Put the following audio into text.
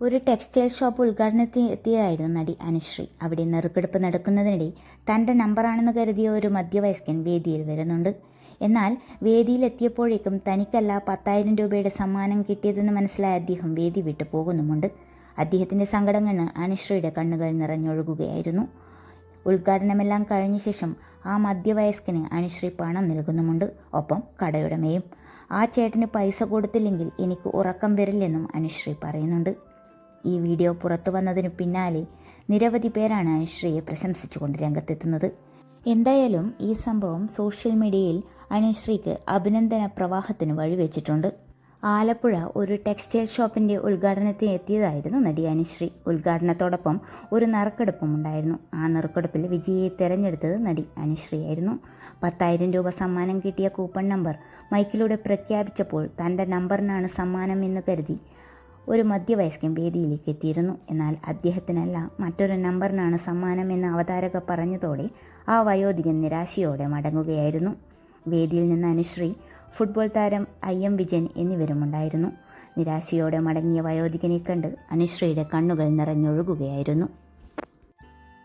ഒരു textile shop ഉദ്ഘാടനത്തിന് എത്തിയതായിരുന്നു നടി അനുശ്രീ. അവിടെ നെറുക്കെടുപ്പ് നടക്കുന്നതിനിടെ തന്റെ നമ്പറാണെന്ന് കരുതിയ ഒരു മധ്യവയസ്കൻ വേദിയിൽ വരുന്നുണ്ട്. എന്നാൽ വേദിയിലെത്തിയപ്പോഴേക്കും തനിക്കല്ല പത്തായിരം രൂപയുടെ സമ്മാനം കിട്ടിയതെന്ന് മനസ്സിലായ അദ്ദേഹം വേദി വിട്ടു പോകുന്നുമുണ്ട്. അദ്ദേഹത്തിന്റെ സങ്കടം കണ്ണ് അനുശ്രീയുടെ കണ്ണുകൾ നിറഞ്ഞൊഴുകുകയായിരുന്നു. ഉദ്ഘാടനമെല്ലാം കഴിഞ്ഞ ശേഷം ആ മധ്യവയസ്കന് അനുശ്രീ പണം നൽകുന്നുമുണ്ട്. ഒപ്പം കടയുടമയും. ആ ചേട്ടന് പൈസ കൊടുത്തില്ലെങ്കിൽ എനിക്ക് ഉറക്കം വരില്ലെന്നും അനുശ്രീ പറയുന്നുണ്ട്. ഈ വീഡിയോ പുറത്തു വന്നതിനു പിന്നാലെ നിരവധി പേരാണ് അനുശ്രീയെ പ്രശംസിച്ചുകൊണ്ട് രംഗത്തെത്തുന്നത്. എന്തായാലും ഈ സംഭവം സോഷ്യൽ മീഡിയയിൽ അനുശ്രീക്ക് അഭിനന്ദന പ്രവാഹത്തിന് വഴിവെച്ചിട്ടുണ്ട്. ആലപ്പുഴ ഒരു ടെക്സ്റ്റൈൽ ഷോപ്പിന്റെ ഉദ്ഘാടനത്തിന് എത്തിയതായിരുന്നു നടി അനുശ്രീ ഉദ്ഘാടനത്തോടൊപ്പം ഒരു നറുക്കെടുപ്പും ഉണ്ടായിരുന്നു. ആ നറുക്കെടുപ്പിൽ വിജയിയെ തെരഞ്ഞെടുത്തത് നടി അനുശ്രീയായിരുന്നു പത്തായിരം രൂപ സമ്മാനം കിട്ടിയ കൂപ്പൺ നമ്പർ മൈക്കിലൂടെ പ്രഖ്യാപിച്ചപ്പോൾ തന്റെ നമ്പറിനാണ് സമ്മാനം എന്ന് കരുതി ഒരു മധ്യവയസ്കൻ വേദിയിലേക്ക് എത്തിയിരുന്നു. എന്നാൽ അദ്ദേഹത്തിനല്ല മറ്റൊരു നമ്പറിനാണ് സമ്മാനം എന്ന് അവതാരക പറഞ്ഞതോടെ ആ വയോധികൻ നിരാശയോടെ മടങ്ങുകയായിരുന്നു. വേദിയിൽ നിന്ന് അനുശ്രീ ഫുട്ബോൾ താരം ഐ എം വിജയൻ എന്നിവരുമുണ്ടായിരുന്നു. നിരാശയോടെ മടങ്ങിയ വയോധികനെ കണ്ട് അനുശ്രീയുടെ കണ്ണുകൾ നിറഞ്ഞൊഴുകുകയായിരുന്നു.